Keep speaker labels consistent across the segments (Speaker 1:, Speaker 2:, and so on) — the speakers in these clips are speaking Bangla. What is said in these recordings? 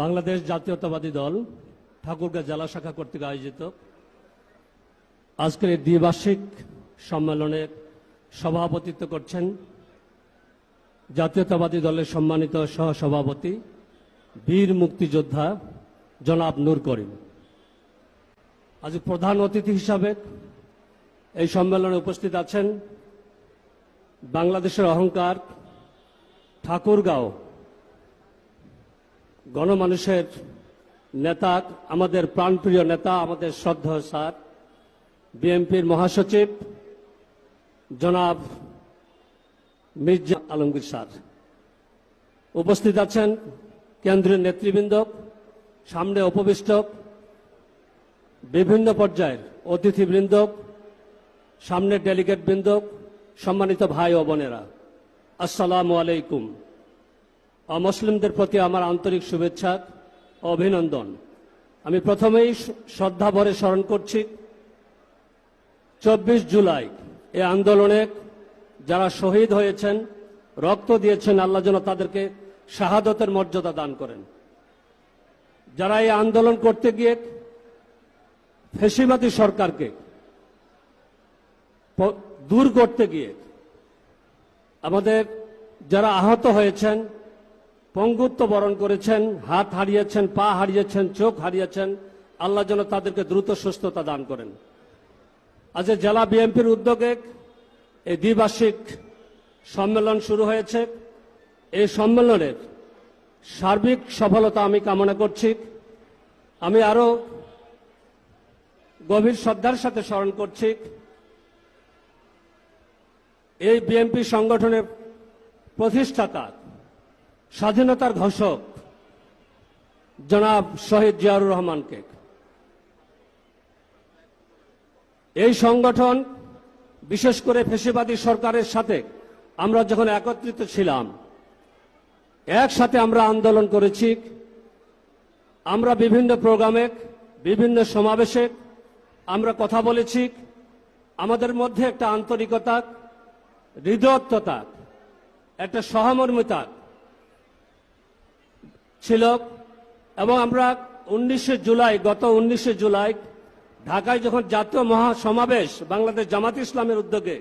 Speaker 1: বাংলাদেশ জাতীয়তাবাদী দল ঠাকুরগাঁ জেলা শাখা কর্তৃক আয়োজিত আজকের এই দ্বিবার্ষিক সম্মেলনে সভাপতিত্ব করছেন জাতীয়তাবাদী দলের সম্মানিত সহসভাপতি, বীর মুক্তিযোদ্ধা জনাব নূর করিম। আজ প্রধান অতিথি হিসাবে এই সম্মেলনে উপস্থিত আছেন বাংলাদেশের অহংকার ঠাকুরগাঁও গণমানুষের নেতা, আমাদের প্রাণপ্রিয় নেতা, আমাদের শ্রদ্ধা স্যার, বিএনপির মহাসচিব, জনাব মির্জা আলমগীর স্যার। উপস্থিত আছেন কেন্দ্রীয় নেতৃবৃন্দ, সামনে উপবিষ্ট বিভিন্ন পর্যায়ের অতিথিবৃন্দ, সামনে ডেলিগেট বৃন্দ সম্মানিত ভাই ও বোনেরা। আসসালামু আলাইকুম। অমুসলিমদের প্রতি আমার আন্তরিক শুভেচ্ছা, অভিনন্দন। আমি প্রথমেই শ্রদ্ধা ভরে স্মরণ করছি, চব্বিশ জুলাই এই আন্দোলনে যারা শহীদ হয়েছেন, রক্ত দিয়েছেন, আল্লাহ যেন তাদেরকে শাহাদতের মর্যাদা দান করেন। যারা এই আন্দোলন করতে গিয়ে ফেসিমাতি সরকারকে দূর করতে গিয়ে আমাদের যারা আহত হয়েছেন পঙ্গুত্ব বরণ করেছেন, হাত হারিয়েছেন, পা হারিয়েছেন, চোখ হারিয়েছেন। আল্লাহ যেন তাদেরকে দ্রুত সুস্থতা দান করেন। আজ জেলা বিএনপির উদ্যোগে এই দ্বিবার্ষিক সম্মেলন শুরু হয়েছে। এই সম্মেলনের সার্বিক সফলতা আমি কামনা করছি। আমি আরও গভীর শ্রদ্ধার সাথে স্মরণ করছি। এই বিএনপি সংগঠনের প্রতিষ্ঠাতা স্বাধীনতার ঘোষক জনাব শহীদ জিয়াউর রহমানকে। এই সংগঠন, বিশেষ করে ফেসিবাদী সরকারের সাথে আমরা যখন একত্রিত ছিলাম, একসাথে আমরা আন্দোলন করেছি। আমরা বিভিন্ন প্রোগ্রামে, বিভিন্ন সমাবেশে আমরা কথা বলেছি। আমাদের মধ্যে একটা আন্তরিকতা, হৃদয়ত্বতা, একটা সহমর্মিতা ছিল এবং আমরা উনিশে জুলাই, গত উনিশে জুলাই ঢাকায় যখন জাতীয় মহাসমাবেশ বাংলাদেশ জামাত ইসলামের উদ্যোগে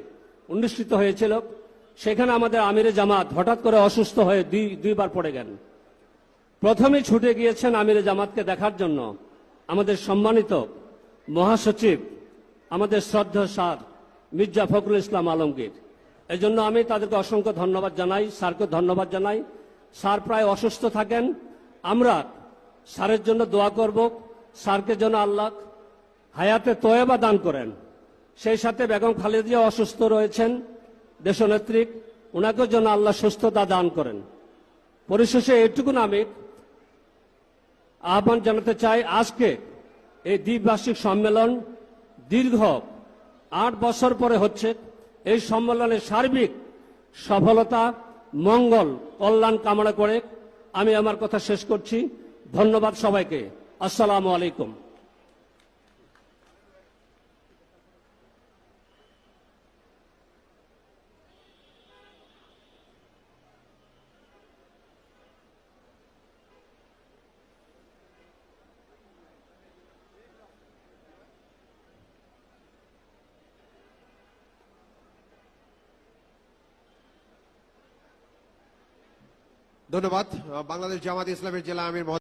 Speaker 1: অনুষ্ঠিত হয়েছিল, সেখানে আমাদের আমিরে জামাত হঠাৎ করে অসুস্থ হয়ে দুই, দুইবার পড়ে গেল। প্রথমেই ছুটে গিয়েছেন আমিরে জামাতকে দেখার জন্য আমাদের সম্মানিত মহাসচিব, আমাদের শ্রদ্ধা স্যার মির্জা ফখরুল ইসলাম আলমগীর। এই জন্য আমি তাদেরকে অসংখ্য ধন্যবাদ জানাই, স্যারকে ধন্যবাদ জানাই। স্যার প্রায় অসুস্থ থাকেন আমরা স্যারের জন্য দোয়া করব স্যারকে যেন আল্লাহ হায়াতে তয়েবা দান করেন। সেই সাথে বেগম খালেদিয়া অসুস্থ রয়েছেন দেশনেত্রী ওনাকেও যেন আল্লাহ সুস্থতা দান করেন। পরিশেষে এটুকুন আমি আহ্বান জানাতে চাই, আজকে এই দ্বিবার্ষিক সম্মেলন দীর্ঘ আট বছর পরে হচ্ছে। এই সম্মেলনের সার্বিক সফলতা, মঙ্গল, কল্যাণ কামনা করে আমি আমার কথা শেষ করছি। ধন্যবাদ সবাইকে। আসসালামু আলাইকুম।
Speaker 2: ধন্যবাদ। বাংলাদেশ জামাত ইসলামের জেলা আমির